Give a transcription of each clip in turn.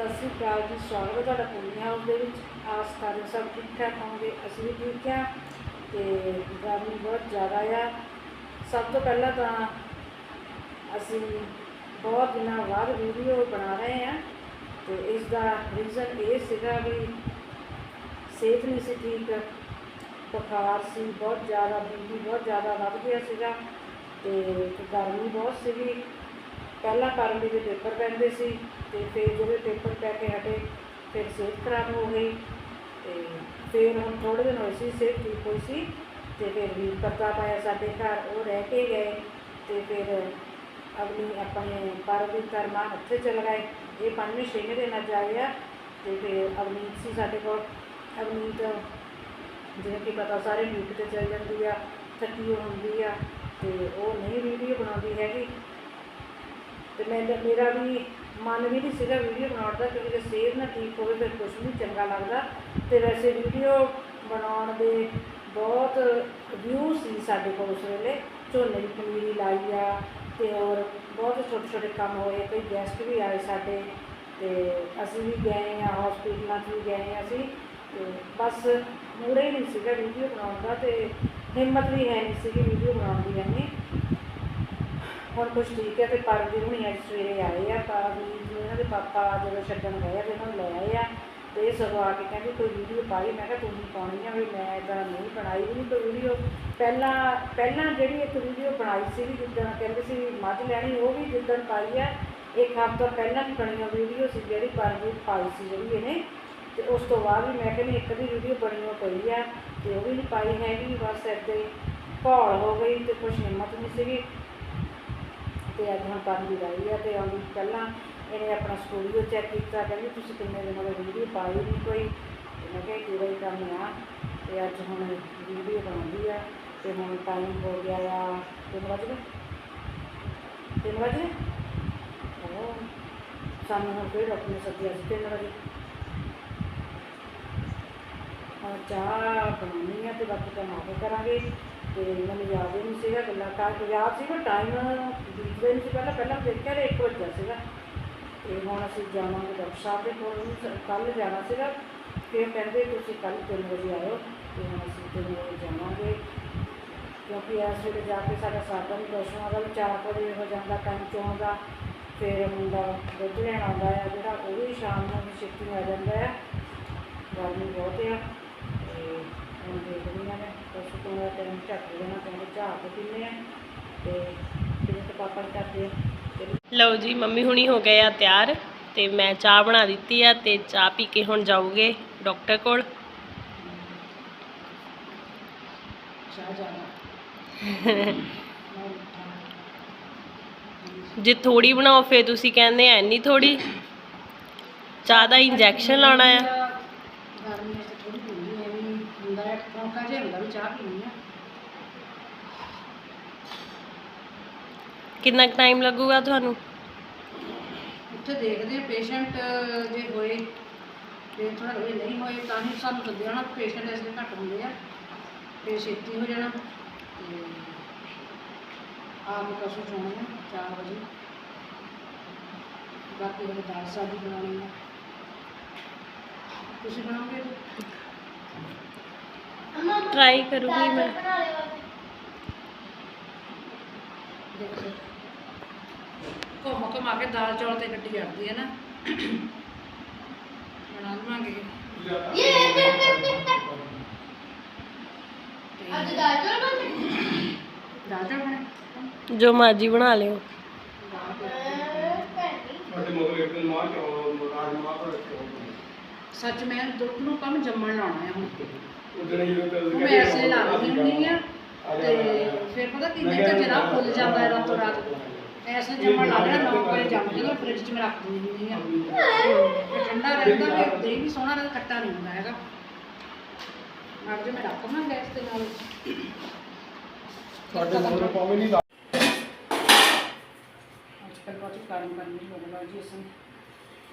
ਸਤਿ ਸ਼੍ਰੀ ਅਕਾਲ ਜੀ, ਸਵਾਗਤ ਹੈ ਤੁਹਾਡਾ ਪੁੰਨੀ ਹਾਊਸ ਦੇ ਵਿੱਚ। ਆਸ ਕਰਦੇ ਸਭ ਠੀਕ ਠਾਕ ਹੋਣਗੇ, ਅਸੀਂ ਵੀ ਠੀਕ ਹਾਂ ਤੇ ਗਰਮੀ ਬਹੁਤ ਜ਼ਿਆਦਾ ਆ। ਸਭ ਤੋਂ ਪਹਿਲਾਂ ਤਾਂ ਅਸੀਂ ਬਹੁਤ ਦਿਨਾਂ ਬਾਅਦ ਵੀਡੀਓ ਬਣਾ ਰਹੇ ਹਾਂ ਤੇ ਇਸ ਦਾ ਰੀਜ਼ਨ ਇਹ ਸੀਗਾ ਵੀ ਸਿਹਤ ਨਹੀਂ ਸੀ ਠੀਕ। ਬੁਖਾਰ ਸੀ, ਬਹੁਤ ਜ਼ਿਆਦਾ, ਬੀਪੀ ਬਹੁਤ ਜ਼ਿਆਦਾ ਵੱਧ ਗਿਆ ਸੀਗਾ ਤੇ ਗਰਮੀ ਬਹੁਤ ਸੀਗੀ। ਪਹਿਲਾਂ ਕਰਮੀ ਦੇ ਪੇਪਰ ਪੈਂਦੇ ਸੀ ਤੇ ਫਿਰ ਜਦੋਂ ਪੇਪਰ ਪੈ ਕੇ ਹਟੇ, ਫਿਰ ਸਿਹਤ ਖਰਾਬ ਹੋ ਗਈ ਤੇ ਫਿਰ ਹੁਣ ਥੋੜ੍ਹੇ ਦਿਨ ਹੋਏ ਸੀ, ਸਿਹਤ ਠੀਕ ਹੋਈ ਸੀ ਤੇ ਫਿਰ ਵੀ ਪਤਾ ਪਾਇਆ ਸਾਡੇ ਘਰ, ਉਹ ਰਹਿ ਕੇ ਗਏ ਤੇ ਫਿਰ ਅਗਲੀ ਆਪਣੇ ਪਰਵੀ ਕਰਮਾ ਉੱਥੇ ਚਲ ਗਏ। ਇਹ ਪੰਜਵੇਂ ਛੇਵੇਂ ਦਿਨ ਅੱਜ ਆ ਗਿਆ ਤੇ ਫਿਰ ਅਵਨੀਤ ਸੀ ਸਾਡੇ ਕੋਲ। ਅਵਨੀਤ ਜਿਵੇਂ ਕਿ ਪਤਾ ਸਾਰੇ ਡਿਊਟੀ ਤੇ ਚਲ ਜਾਂਦੀ ਆ, ਥੱਕੀ ਹੋਈ ਹੁੰਦੀ ਆ ਤੇ ਉਹ ਨਹੀਂ ਵੀਡੀਓ ਬਣਾਉਂਦੀ ਹੈਗੀ। ਤੇ ਮੈਂ ਮੇਰਾ ਵੀ ਮਨ ਵੀ ਨਹੀਂ ਸੀਗਾ ਵੀਡੀਓ ਬਣਾਉਣ ਦਾ, ਕਿਉਂਕਿ ਜੇ ਸਿਹਤ ਨਾ ਠੀਕ ਹੋਵੇ ਫਿਰ ਕੁਝ ਨਹੀਂ ਚੰਗਾ ਲੱਗਦਾ। ਤੇ ਵੈਸੇ ਵੀਡੀਓ ਬਣਾਉਣ ਦੇ ਬਹੁਤ ਵਿਊ ਸੀ ਸਾਡੇ ਕੋਲ ਉਸ ਵੇਲੇ। ਝੋਨੇ ਦੀ ਪਨੀਰੀ ਲਾਈ ਆ, ਤੇ ਹੋਰ ਬਹੁਤ ਛੋਟੇ ਛੋਟੇ ਕੰਮ ਹੋਏ, ਕਈ ਗੈਸਟ ਵੀ ਆਏ ਸਾਡੇ, ਤੇ ਅਸੀਂ ਵੀ ਗਏ ਆ ਹਸਪੀਟਲਾਂ 'ਚ ਵੀ ਗਏ ਆ ਅਸੀਂ। ਤੇ ਬਸ ਮੂੜੇ ਹੀ ਨਹੀਂ ਸੀਗਾ ਵੀਡੀਓ ਬਣਾਉਣ ਦਾ, ਤੇ ਹਿੰਮਤ ਵੀ ਹੈ ਨਹੀਂ ਸੀਗੀ ਵੀਡੀਓ ਬਣਾਉਣ ਦੀ ਇੰਨੀ। ਹੁਣ ਕੁਛ ਠੀਕ ਹੈ ਤੇ ਪਰਵੀਰ ਹੁਣੀ ਅੱਜ ਸਵੇਰੇ ਆਏ ਆ ਪਰਵੀਰ ਨੂੰ ਇਹਨਾਂ ਦੇ ਪਾਪਾ ਜਦੋਂ ਛੱਡਣ ਗਏ ਆ ਤੇ ਇਹਨਾਂ ਨੂੰ ਲੈ ਆਏ ਆ ਤੇ ਇਹ ਸਗੋਂ ਆ ਕੇ ਕਹਿੰਦੇ ਕੋਈ ਵੀਡੀਓ ਪਾਈ, ਮੈਂ ਕਿਹਾ ਤੂੰ ਹੀ ਪਾਉਣੀ ਆ, ਵੀ ਮੈਂ ਤਾਂ ਨਹੀਂ ਬਣਾਈ ਵੀ ਨਹੀਂ ਕੋਈ ਵੀਡੀਓ। ਪਹਿਲਾਂ ਪਹਿਲਾਂ ਜਿਹੜੀ ਇੱਕ ਵੀਡੀਓ ਬਣਾਈ ਸੀ ਜਿੱਦਾਂ ਕਹਿੰਦੇ ਸੀ ਮੱਝ ਲੈਣੀ, ਉਹ ਵੀ ਜਿੱਦਣ ਪਾਈ ਆ। ਇੱਕ ਹਫ਼ਤਾ ਪਹਿਲਾਂ ਵੀ ਬਣੀ ਉਹ ਵੀਡੀਓ ਸੀ ਜਿਹੜੀ ਪਰਵੀਰ ਪਾਈ ਸੀ ਜਿਹੜੀ ਇਹਨੇ। ਤੇ ਉਸ ਤੋਂ ਬਾਅਦ ਵੀ ਮੈਂ ਕਹਿੰਦੀ ਇੱਕ ਦੀ ਵੀਡੀਓ ਬਣੀ ਹੋ ਪਈ ਆ, ਤੇ ਉਹ ਵੀ ਨਹੀਂ ਪਾਈ ਹੈਗੀ, ਬਸ ਏਦਾਂ ਹੀ ਘੋਲ ਹੋ ਗਈ ਤੇ ਕੁਛ ਹਿੰਮਤ ਨਹੀਂ ਸੀਗੀ। ਤੇ ਅੱਜ ਹੁਣ ਕੰਮ ਦੀ ਆਈ ਆ ਤੇ ਆਉਂਦੀ ਪਹਿਲਾਂ ਇਹਨੇ ਆਪਣਾ ਸਟੂਡੀਓ ਚੈੱਕ ਕੀਤਾ, ਕਹਿੰਦੀ ਤੁਸੀਂ ਕਿੰਨੇ ਦਿਨਾਂ ਹੋ ਵੀਡੀਓ ਪਾਈ ਨਹੀਂ ਕੋਈ? ਮੈਂ ਕਿਹਾ ਕਿਹੜਾ ਹੀ ਕੰਮ ਆ। ਤੇ ਅੱਜ ਹੁਣ ਵੀਡੀਓ ਬਣਾਉਂਦੀ ਆ ਤੇ ਹੁਣ ਟਾਈਮ ਹੋ ਗਿਆ ਆ, ਤਿੰਨ ਵਜੇ ਤਿੰਨ ਵਜੇ ਉਹ ਸਾਨੂੰ ਹੁਣ ਫਿਰ ਡਾਕਟਰ ਨੇ ਅੱਜ ਤਿੰਨ ਵਜੇ ਹੁਣ ਚਾਹ ਬਣਾਉਣੀ ਆ ਤੇ ਬਾਕੀ ਕੰਮ ਆਪੇ ਕਰਾਂਗੇ। ਤੇ ਮੈਨੂੰ ਯਾਦ ਹੀ ਨਹੀਂ ਸੀਗਾ ਗੱਲਾਂ ਕਰ ਯਾਦ ਸੀ, ਪਰ ਟਾਈਮ ਬੀਤਦੇ ਨਹੀਂ ਸੀ। ਪਹਿਲਾਂ ਪਹਿਲਾਂ ਦੇਖਿਆ ਤੇ 1 ਵਜੇ ਸੀਗਾ। ਤੇ ਹੁਣ ਅਸੀਂ ਜਾਵਾਂਗੇ ਡਾਕਟਰ ਸਾਹਿਬ ਦੇ ਕੋਲ। ਕੱਲ ਜਾਣਾ ਸੀਗਾ। ਫਿਰ ਕਹਿੰਦੇ, ਤੁਸੀਂ ਕੱਲ 3 ਵਜੇ ਆਇਓ ਤੇ ਹੁਣ ਅਸੀਂ 3 ਵਜੇ ਜਾਵਾਂਗੇ। ਕਿਉਂਕਿ ਇਸ ਵੇਲੇ ਜਾ ਕੇ ਸਾਡਾ ਸਾਧਨ ਵੀ ਪਸ਼ੂਆਂ ਦਾ ਵੀ ਚਾਰ ਵਜੇ ਹੋ ਜਾਂਦਾ ਟਾਈਮ ਚੋਂ ਦਾ। ਫਿਰ ਮੁੰਡਾ ਦੁੱਧ ਲੈਣ ਆਉਂਦਾ ਆ, ਜਿਹੜਾ ਉਹ ਵੀ ਸ਼ਾਮ ਨੂੰ ਵੀ ਛੇਤੀ ਆ ਜਾਂਦਾ ਆ। ਗਰਮੀ ਬਹੁਤ ਆ। ਤੇ ਹੁਣ ਦੇਖਦੀਆਂ ਨੇ ਪਸ਼ੂ ਤੋਂ ਦਾ ਟਾਈਮ ਝੱਟ ਦੇਣਾ ਕਹਿੰਦੇ ਝਾੜ ਕੇ ਪੀਂਦੇ ਆ। ਤੇ ਫਿਰ ਤੇ ਪਾਪਾ ਨੇ ਕਰਦੇ ਆ। ਤੇ ਲਓ ਜੀ ਮੰਮੀ ਹੁਣੀ ਹੋ ਗਏ ਆ ਤਿਆਰ ਤੇ ਮੈਂ ਚਾਹ ਬਣਾ ਦਿੱਤੀ ਆ ਤੇ ਚਾਹ ਪੀ ਕੇ ਹੁਣ ਜਾਊਗੇ ਡਾਕਟਰ ਕੋਲ। ਚਾਹ ਜਾਣਾ। ਜੇ ਥੋੜੀ ਬਣਾਓ ਫੇਰ ਤੁਸੀਂ ਕਹਿੰਦੇ ਐ ਨਹੀਂ ਥੋੜੀ ਚਾਹ ਦਾ ਇੰਜੈਕਸ਼ਨ ਲਾਉਣਾ ਆ ਗਰਮੀ ਵਿੱਚ ਥੋੜੀ ਪੀਂਦੀ ਐ ਵੀ ਹੁੰਦਾ ਹੈ ਟੌਂਕਾ ਜਿਹਾ ਹੁੰਦਾ ਵੀ ਚਾਹ ਪੀਣੀ ਆ ਕਿੰਨਾ ਟਾਈਮ ਲੱਗੂਗਾ ਤੁਹਾਨੂੰ? ਉੱਥੇ ਦੇਖਦੇ ਆ ਪੇਸ਼ੈਂਟ ਜੇ ਹੋਏ ਤੇ ਥੋੜਾ ਇਹ ਨਹੀਂ ਹੋਏ ਤਾਂ ਹੀ ਸਾਨੂੰ ਸੱਦਿਆ ਜਾਣਾ ਪੇਸ਼ੈਂਟ ਇਸ ਦੇ ਘੱਟ ਹੁੰਦੇ ਆ। ਤੇ ਛੇਤੀ ਹੋ ਜਾਣਾ। ਤੇ ਆਪ ਕਸੂ ਚੋਣੇ ਆ 4 ਵਜੇ। ਬਾਕੀ ਉਹ ਦਾਲ ਸਾਦੀ ਬਣਾਉਣੀ ਆ ਤੁਸੀਂ ਬਣਾਓਗੇ? ਟਰਾਈ ਕਰੂੰਗੀ ਮੈਂ। ਦੇਖੋ ਘੁੰਮ ਘੁਮਾ ਕੇ ਦਾਲ ਚੌਲ ਤੇ ਗੱਡੀ ਜਾਂਦੀ ਹੈ ਨਾ। ਬਣਾ ਲਵਾਂਗੇ। ਅੱਜ ਦਾਲ ਚੌਲ ਬਣਦੇ ਦਾਲ ਚੌਲ ਬਣੇ। ਜੋ ਮਰਜ਼ੀ ਬਣਾ ਲਿਓ। ਦਿਨ ਸੱਚ ਮੈਂ ਦੁੱਧ ਨੂੰ ਕੰਮ ਜੰਮਣ ਲਾਉਣਾ ਹੈ ਹੁਣ। ਜਦੋਂ ਉਹ ਮੈਂ ਐਸੇ ਲਾ ਦਿੰਦੀ ਹੁੰਦੀ ਆ। ਤੇ ਫਿਰ ਪਤਾ ਕੀ ਦਿਨ ਜਰਾ ਫੁੱਲ ਜਾਂਦਾ ਹੈ ਰਾਤੋਂ ਰਾਤ ਐਸੇ ਜੰਮਣ ਲਾ ਦੇਣਾ 9 ਵਜੇ ਜੰਮ ਜਦੋਂ ਫ੍ਰਿਜ 'ਚ ਮੈਂ ਰੱਖ ਦਿੰਦੀ ਹੁੰਦੀ ਆ। ਤੇ ਠੰਡਾ ਰਹਿੰਦਾ ਫਿਰ ਦਹੀਂ ਵੀ ਸੋਹਣਾ ਰਹਿੰਦਾ ਖੱਟਾ ਨਹੀਂ ਹੁੰਦਾ ਹੈਗਾ। ਅੱਜ ਮੈਂ ਰੱਖ ਗੈਸ ਤੇ ਨਾਲ। ਸਾਡੇ ਮਗਰ ਪਾਵੇਂ ਨਹੀਂ ਅੱਜ ਕੱਲ੍ਹ ਬਹੁਤ ਕਾਰਨ ਕਰਨੀ ਹੋ ਗਿਆ ਜੀ ਅਸੀਂ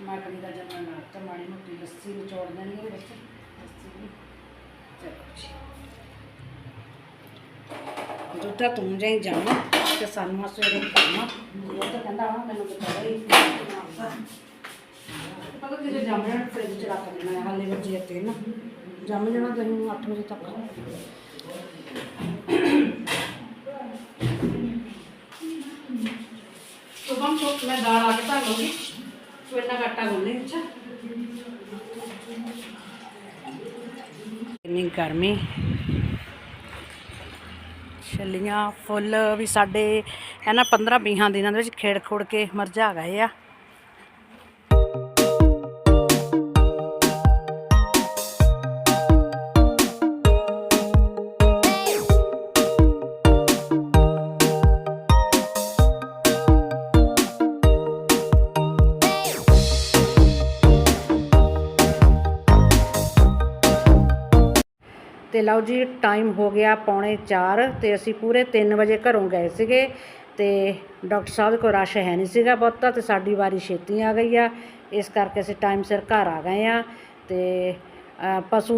ਮਾਟਰੀ ਦਾ ਜਨਮ ਨਾ ਤਾਂ ਮਾੜੀ ਮੋਟੀ ਲੱਸੀ ਨਿਚੋੜ ਦੇਣੀ ਇਹਦੇ ਵਿੱਚ। ਲੱਸੀ ਵੀ। ਚਲੋ ਜੀ ਦੁੱਧਾ ਤੂੰ ਜਾਈ ਜਾਣਾ ਤੇ ਸਾਨੂੰ ਆ ਸਵੇਰੇ ਕਰਨਾ ਉਹ ਤਾਂ ਕਹਿੰਦਾ ਹੁਣ ਮੈਨੂੰ ਪਤਾ ਹੀ ਪਤਾ ਕਿ ਜੇ ਜੰਮ ਜਾਣਾ ਚ ਰੱਖ ਦੇਣਾ ਹਾਲੇ ਵਜੇ ਤੇ ਨਾ ਜੰਮ ਜਾਣਾ ਤੈਨੂੰ 8 ਵਜੇ ਤੱਕ। ਸੁਬਮ ਮੈਂ ਦਾਲ ਆ ਕੇ ਧਰ ਲੂੰਗੀ ਤੂੰ ਇੰਨਾ ਘਟਾ ਗੁੰਨੇ ਅੱਛਾ ਇੰਨੀ ਗਰਮੀ। ਛੱਲੀਆਂ, ਫੁੱਲ ਵੀ ਸਾਡੇ, ਹੈ ਨਾ 15 20 ਦਿਨਾਂ ਦੇ ਵਿੱਚ ਖੇੜ ਖੁੜ ਕੇ ਮਰਝਾ ਗਏ ਆ। ਤੇ ਲਓ ਜੀ ਟਾਈਮ ਹੋ ਗਿਆ ਪੌਣੇ 4 ਤੇ ਅਸੀਂ ਪੂਰੇ 3 ਵਜੇ ਘਰੋਂ ਗਏ ਸੀਗੇ ਤੇ ਡਾਕਟਰ ਸਾਹਿਬ ਕੋਲ ਰਸ਼ ਹੈ ਨਹੀਂ ਸੀਗਾ ਬਹੁਤਾ ਤੇ ਸਾਡੀ ਵਾਰੀ ਛੇਤੀ ਆ ਗਈ ਆ। ਇਸ ਕਰਕੇ ਅਸੀਂ ਟਾਈਮ ਸਿਰ ਘਰ ਆ ਗਏ ਆ ਤੇ ਪਸ਼ੂ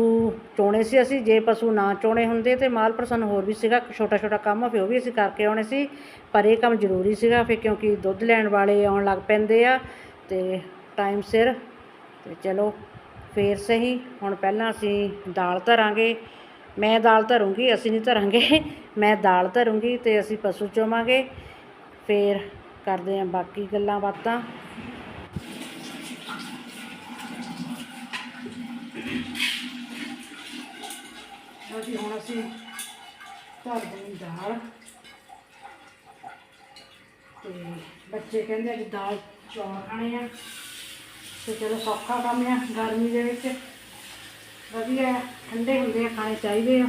ਚੋਣੇ ਸੀ ਅਸੀਂ। ਜੇ ਪਸ਼ੂ ਨਾ ਚੋਣੇ ਹੁੰਦੇ ਤੇ ਮਾਲ ਪਰਸਨ ਹੋਰ ਵੀ ਸੀਗਾ ਛੋਟਾ ਛੋਟਾ ਕੰਮ ਫਿਰ ਉਹ ਵੀ ਅਸੀਂ ਕਰਕੇ ਆਉਣੇ ਸੀ। ਪਰ ਇਹ ਕੰਮ ਜ਼ਰੂਰੀ ਸੀਗਾ, ਫਿਰ ਕਿਉਂਕਿ ਦੁੱਧ ਲੈਣ ਵਾਲੇ ਆਉਣ ਲੱਗ ਪੈਂਦੇ ਆ ਤੇ ਟਾਈਮ ਸਿਰ ਤੇ ਚਲੋ ਫੇਰ ਸਹੀ। ਹੁਣ ਪਹਿਲਾਂ ਅਸੀਂ ਦਾਲ ਧਰਾਂਗੇ। ਮੈਂ ਦਾਲ ਧਰੂੰਗੀ, ਅਸੀਂ ਨਹੀਂ ਧਰਾਂਗੇ। ਮੈਂ ਦਾਲ ਧਰੂੰਗੀ ਤੇ ਅਸੀਂ ਪਸ਼ੂ ਚੋਵਾਂਗੇ। ਫੇਰ ਕਰਦੇ ਆਂ ਬਾਕੀ ਗੱਲਾਂ ਬਾਤਾਂ। ਅਸੀਂ ਹੁਣ ਅਸੀਂ ਧਰ ਦੇਣੀ ਦਾਲ। ਤੇ ਬੱਚੇ ਕਹਿੰਦੇ ਅੱਜ ਦਾਲ ਚੌਲ ਖਾਣੇ ਆ। ਤੇ ਚਲੋ ਸੌਖਾ ਕੰਮ ਆ ਗਰਮੀ ਦੇ ਵਿੱਚ। ਵਧੀਆ, ਠੰਡੇ ਹੁੰਦੇ ਆ, ਖਾਣੇ ਚਾਹੀਦੇ ਆ।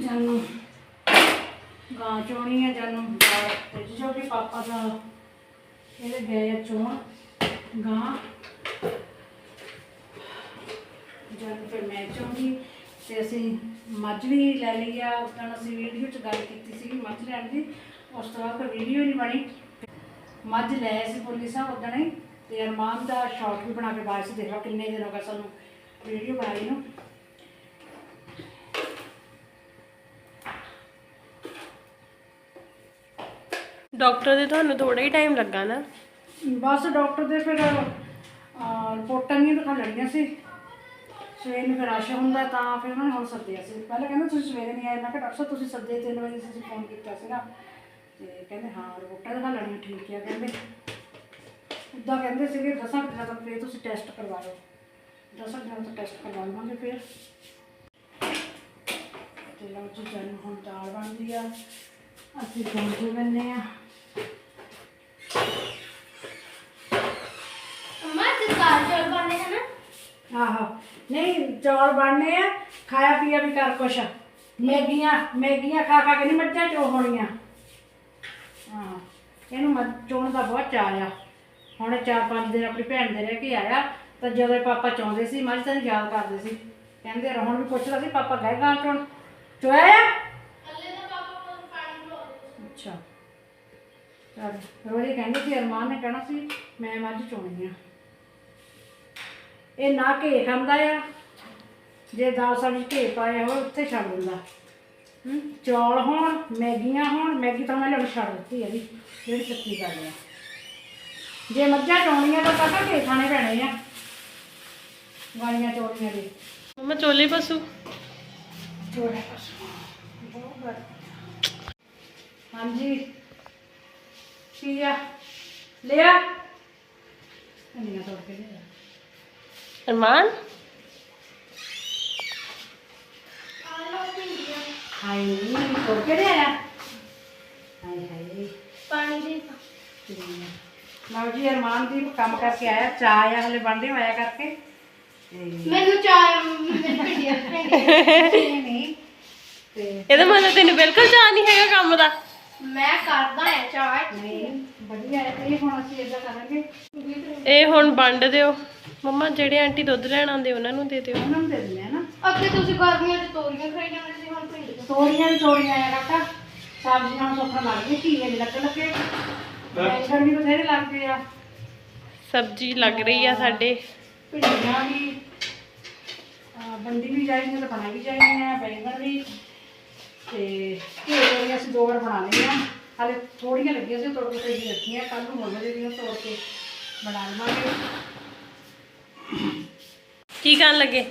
ਜਾਨੂੰ, ਗਾਂ ਚੋਣੀ ਆ, ਜਾਨੂੰ। ਤੇ ਜੋ ਵੀ ਪਾਪਾ ਦਾ। ਇਹਦੇ ਗਏ ਚੋਣ। ਗਾਂ ਜਦ ਫਿਰ ਮੈਂ ਚਾਹੁੰਦੀ ਤੇ ਅਸੀਂ ਮੱਝ ਵੀ ਲੈ ਲਈ ਆ। ਉਦੋਂ ਅਸੀਂ ਵੀਡੀਓ 'ਚ ਗੱਲ ਕੀਤੀ ਸੀ ਮੱਝ ਲੈਣ ਦੀ। ਉਸ ਤੋਂ ਬਾਅਦ ਵੀਡੀਓ ਨਹੀਂ ਬਣੀ। ਮੱਝ ਲੈ ਸੀ ਪੁਲਿਸ ਸਾਹਿਬ ਉਦੋਂ ਹੀ। ਤੇ ਅਰਮਾਨ ਦਾ ਸ਼ਾਰਟ ਵੀ ਬਣਾ ਕੇ ਬਾਅਦ 'ਚ ਦੇਖ ਲਓ ਕਿੰਨੇ ਦਿਨ ਹੋ ਗਏ ਸਾਨੂੰ ਵੀਡੀਓ ਬਣਾਈ ਨੂੰ। ਡਾਕਟਰ ਦੇ ਤੁਹਾਨੂੰ ਥੋੜਾ ਹੀ ਟਾਈਮ ਲੱਗਾ ਨਾ। ਬਸ ਡਾਕਟਰ ਦੇ ਫਿਰ ਰਿਪੋਰਟਾਂ ਨਹੀਂ ਦਿਖਾ ਲੈਣੀਆਂ ਸੀ। ਸਵੇਰ ਨੂੰ ਫਿਰ ਰਸ਼ ਹੁੰਦਾ ਤਾਂ ਫਿਰ ਉਹਨਾਂ ਨੇ ਹੁਣ ਸੱਦਿਆ ਸੀ। ਪਹਿਲਾਂ ਕਹਿੰਦੇ ਤੁਸੀਂ ਸਵੇਰੇ ਨਹੀਂ ਆਏ। ਮੈਂ ਕਿਹਾ, ਡਾਕਟਰ ਸਾਹਿਬ, ਤੁਸੀਂ ਸੱਦੇ 3 ਵਜੇ ਤੁਸੀਂ ਫੋਨ ਕੀਤਾ ਸੀਗਾ। ਤੇ ਕਹਿੰਦੇ, ਹਾਂ ਰਿਪੋਰਟਾਂ ਦਿਖਾ ਲੈਣੀਆਂ, ਠੀਕ ਆ, ਕਹਿੰਦੇ। ਉੱਦਾਂ ਕਹਿੰਦੇ ਸੀਗੇ, ਦਸਾਂ ਦਿਨਾਂ ਤੱਕ ਫਿਰ ਤੁਸੀਂ ਟੈਸਟ ਕਰਵਾਓ ਦਸਾਂ ਦਿਨਾਂ ਤੱਕ ਟੈਸਟ ਕਰਵਾ ਲਵਾਂਗੇ ਫਿਰ। ਤੇ ਲਓ ਜੀ ਜਾਨੂੰ ਹੁਣ ਦਾਲ ਬਣਦੀ ਆ। ਅਸੀਂ ਪਹੁੰਚੇ ਬੰਨੇ ਆ ਅਮਾ ਤੇ ਦਾਲ ਚੌਲ ਬਣੇ ਹਨ ਆਹੋ ਨਹੀਂ ਚੌਲ ਬਣਨੇ ਆ ਖਾਇਆ ਪੀਆ ਵੀ ਕਰ ਕੁਛ। ਮੈਗੀਆਂ ਮੈਗੀਆਂ ਖਾ ਖਾ ਕੇ ਨਹੀਂ ਮੱਝਾਂ ਚੋ ਹੋਣੀਆਂ। ਹਾਂ ਇਹਨੂੰ ਮੱਝ ਚੋਣ ਦਾ ਬਹੁਤ ਚਾਅ ਆ। ਹੁਣ ਚਾਰ ਪੰਜ ਦਿਨ ਆਪਣੀ ਭੈਣ ਦੇ ਰਹਿ ਕੇ ਆਇਆ ਤਾਂ ਜਦੋਂ ਪਾਪਾ ਚਾਹੁੰਦੇ ਸੀ ਮੱਝ ਤਾਂ ਯਾਦ ਕਰਦੇ ਸੀ। ਕਹਿੰਦੇ ਰਹੁਣ ਵੀ ਪੁੱਛਦਾ ਸੀ ਪਾਪਾ ਗਏ ਗਾਂ ਚੋਣ ਚੋਇਆ ਅੱਲੇ ਦਾ ਪਾਪਾ ਕੋਲ ਪਾਣੀ ਬੁਲਾਉਂਦੇ ਅੱਛਾ। ਚਲ ਰੋਜੀ ਕਹਿੰਦੀ ਸੀ ਅਰਮਾਨ ਨੇ ਕਹਿਣਾ ਸੀ ਮੈਂ ਮੱਝ ਚੋਣੀ ਆ। ਇਹ ਨਾ ਘੇ ਖਾਂਦਾ ਆ ਜੇ ਦਾਲ ਸਬਜ਼ੀ ਘੇ ਪਾਇਆ ਹੋਵੇ ਉੱਥੇ ਛੱਡ ਦਿੰਦਾ। ਹੂੰ? ਚੌਲ ਹੋਣ ਮੈਗੀਆਂ ਹੋਣ ਮੈਗੀ ਤਾਂ ਮੈਂ ਲੜ ਛੱਡ ਦਿੱਤੀ ਇਹਦੀ ਜਿਹੜੀ ਸੱਚੀ ਗੱਲ ਆ। ਜੇ ਮੱਝਾਂ ਚੋਣੀਆਂ ਤਾਂ ਪਤਾ ਘੇ ਖਾਣੇ ਪੈਣੇ ਆ ਗਾਲੀਆਂ ਚੋਣੀਆਂ ਦੇ। ਮਮਾ ਚੋਲੇ ਪਸ਼ੂ? ਚੋੜਾ ਪਸ਼ੂ ਬਹੁਤ ਹਾਂਜੀ। ਕੀ ਆ? ਲਿਆ? ਅੰਨੀਆਂ ਤੋੜ ਕੇ ਲਿਆ। ਅਰਮਾਨ ਆਲੋ ਭਿੰਡੀਆਂ ਹਾਏ ਨੀ ਤੋੜ ਕੇ ਲਿਆ ਹਾਏ ਹਾਏ ਪਾਣੀ ਦੇ ਲਓ ਜੀ ਅਰਮਾਨ ਦੀ ਕੰਮ ਕਰਕੇ ਆਇਆ ਚਾਹ ਆ ਹਲੇ ਬਣਦੇ ਹੋਇਆ ਕਰਕੇ ਤੇ ਮੈਨੂੰ ਚਾਹ ਮੈਨੂੰ ਭਿੰਡੀਆਂ ਭਿੰਡੀਆਂ ਨਹੀਂ ਤੇ ਇਹਦਾ ਮਤਲਬ ਤੈਨੂੰ ਬਿਲਕੁਲ ਚਾਹ ਨਹੀਂ ਹੈਗਾ ਕੰਮ ਦਾ? ਮੈਂ ਕਰਦਾ ਹੈ ਚਾਹ। ਨਹੀਂ ਵਧੀਆ ਹੈ ਤੇ ਹੁਣ ਅਸੀਂ ਇਦਾਂ ਕਰਾਂਗੇ ਇਹ ਹੁਣ ਵੰਡ ਦਿਓ। ਮੰਮਾ ਜਿਹੜੇ ਆਂਟੀ ਦੁੱਧ ਲੈਣ ਆਉਂਦੇ ਉਹਨਾਂ ਨੂੰ ਦੇ ਦਿਓ। ਉਹਨਾਂ ਨੂੰ ਦੇ ਦਿੰਦੇ ਆ ਨਾ। ਅੱਗੇ ਤੁਸੀਂ ਗਰਮੀਆਂ ਚ ਤੋਰੀਆਂ ਖਾਈ ਜਾਂਦੇ ਸੀ ਹੁਣ ਭਿੰਡੀਆਂ ਤੋਰੀਆਂ ਵੀ ਤੋਰੀਆਂ ਆ ਕਾਕਾ। ਸਬਜ਼ੀਆਂ ਨੂੰ ਸੌਖਾ ਲੱਗਦੀ ਘੀਏ ਨਹੀਂ ਲੱਗਣ ਲੱਗੇ। ਬੈਂਗਣ ਵੀ ਬਥੇਰੇ ਲੱਗਦੇ ਆ। ਸਬਜ਼ੀ ਲੱਗ ਰਹੀ ਆ ਸਾਡੇ। ਭਿੰਡੀਆਂ ਵੀ ਅਹ ਬੰਦੀ ਵੀ ਚਾਹੀਦੀਆਂ ਤੇ ਬਣਾਈ ਵੀ ਚਾਹੀਦੀਆਂ ਬੈਂਗਣ ਵੀ। ਤੇ ਘੀਏ ਵੀ ਅਸੀਂ ਦੋ ਵਾਰ ਬਣਾ ਲਏ ਆ। ਹਾਲੇ ਥੋੜੀਆਂ ਲੱਗੀਆਂ ਸੀ ਤੋੜ ਕੇ ਫ੍ਰਿਜ ਰੱਖੀਆਂ ਕੱਲ ਨੂੰ ਮੁੱਲ ਜਿਹੜੀਆਂ ਤੋੜ ਕੇ ਬਣਾ ਲਵਾਂਗੇ। ਕੀ ਕਰਨ ਲੱਗੇ?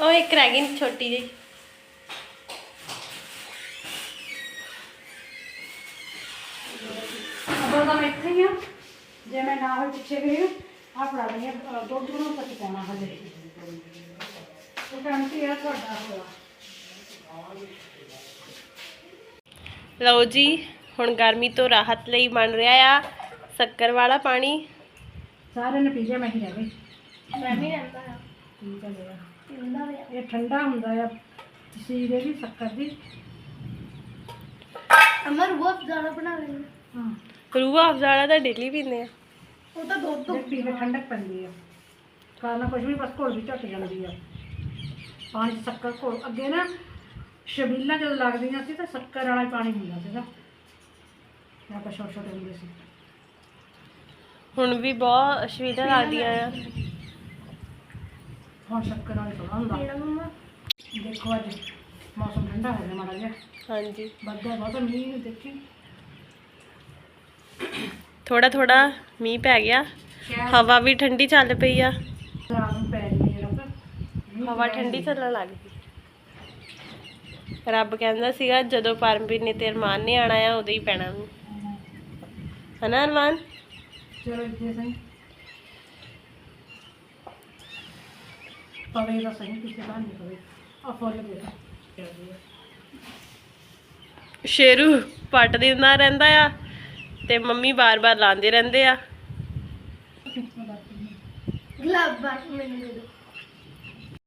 और एक रैगिन छोटी जी। ਤਾਂ ਮੈਂ ਇੱਥੇ ਹੀ ਆ। ਜੇ ਮੈਂ ਨਾ ਹੋਈ ਪਿੱਛੇ ਗਈ ਆ ਫੜਾ ਅ, ਦੁੱਧ ਨੂੰ ਤੱਕ ਪਾਉਣਾ ਹਲੇ ਉਹ ਕਹਿੰਦੀ ਆ ਤੁਹਾਡਾ ਹੋਇਆ। ਲਓ ਜੀ ਹੁਣ ਗਰਮੀ ਤੋਂ ਰਾਹਤ ਲਈ ਬਣ ਰਿਹਾ ਆ ਸ਼ੱਕਰ ਵਾਲਾ ਪਾਣੀ। ਸਾਰੇ ਨੇ ਪੀ ਲਿਆ ਮੈਂ ਹੀ ਰਹਿ ਗਈ। ਮੈਂ ਵੀ ਰਹਿੰਦਾ ਹਾਂ ਠੀਕ ਹੈ ਰਹਿੰਦਾ ਹੋਇਆ ਇਹ ਠੰਡਾ ਹੁੰਦਾ ਆ ਤਸੀਰ ਇਹਦੀ ਸ਼ੱਕਰ ਦੀ। ਅਮਰ ਬਹੁਤ ਜ਼ਿਆਦਾ ਬਣਾ ਲੈਂਦਾ ਹਾਂ। ਰੂਹ ਅਫਜ਼ਾਲਾ ਤਾਂ ਡੇਲੀ ਪੀਂਦੇ ਆ। ਉਹ ਤਾਂ ਦੁੱਧ ਜੇ ਪੀ ਕੇ ਠੰਡਕ ਪੈਂਦੀ ਆ। ਕਾਰਨ ਕੁਝ ਵੀ ਬਸ ਘੋਲ ਵੀ ਝਟ ਜਾਂਦੀ ਆ। ਪਾਣੀ 'ਚ ਸ਼ੱਕਰ ਘੋਲ ਅੱਗੇ ਨਾ ਸ਼ਬੀਲਾਂ ਜਦੋਂ ਲੱਗਦੀਆਂ ਸੀ ਤਾਂ ਸ਼ੱਕਰ ਵਾਲਾ ਹੀ ਪਾਣੀ ਹੁੰਦਾ ਸੀਗਾ। ਆਪਾਂ ਛੋਟੇ ਛੋਟੇ ਹੁੰਦੇ ਸੀ। ਹੁਣ ਵੀ ਬਹੁਤ ਅਸ਼ਵੀਤਾ ਲੱਗਦੀਆਂ ਆ। ਹੁਣ ਸ਼ੱਕਰ ਵਾਲੇ ਥੋੜਾ ਹੁੰਦਾ। ਦੇਖੋ ਅੱਜ ਮੌਸਮ ਠੰਡਾ ਹੋ ਗਿਆ ਮਾੜਾ ਜਿਹਾ। ਹਾਂਜੀ। ਬੱਦਲ ਬਹੁਤ ਮੀਂਹ ਦੇਖੀ। ਥੋੜਾ ਥੋੜਾ ਮੀਂਹ ਪੈ ਗਿਆ। ਹਵਾ ਵੀ ਠੰਡੀ ਚੱਲ ਪਈ ਆ। ਹਵਾ ਠੰਡੀ। ਚੱਲਣ ਲੱਗ ਗਈ। ਰੱਬ ਕਹਿੰਦਾ ਸੀਗਾ ਜਦੋਂ ਪਰਮਵੀਰ ਨੇ ਤੇ ਅਰਮਾਨ ਨੇ ਆਣਾ ਆ ਉਦੋਂ ਹੀ ਪੈਣਾ ਮੀਂਹ। ਹਨਾ ਅਰਮਾਨ ਚਲੋ ਇੱਥੇ ਸਹੀ। ਪਵੇ ਦਾ ਸਹੀ ਕਿਸੇ ਦਾ ਨਹੀਂ ਪਵੇ। ਆ ਫੁੱਲ ਦੇ ਦੇ ਸ਼ੇਰੂ ਪੱਟ ਦਿੰਦਾ ਰਹਿੰਦਾ ਆ। ਤੇ ਮੰਮੀ ਬਾਰ-ਬਾਰ ਲਾਉਂਦੇ ਰਹਿੰਦੇ ਆ। ਗਲਵ ਬਾਟ ਮੈਨੂੰ ਦੇ ਦਿਓ।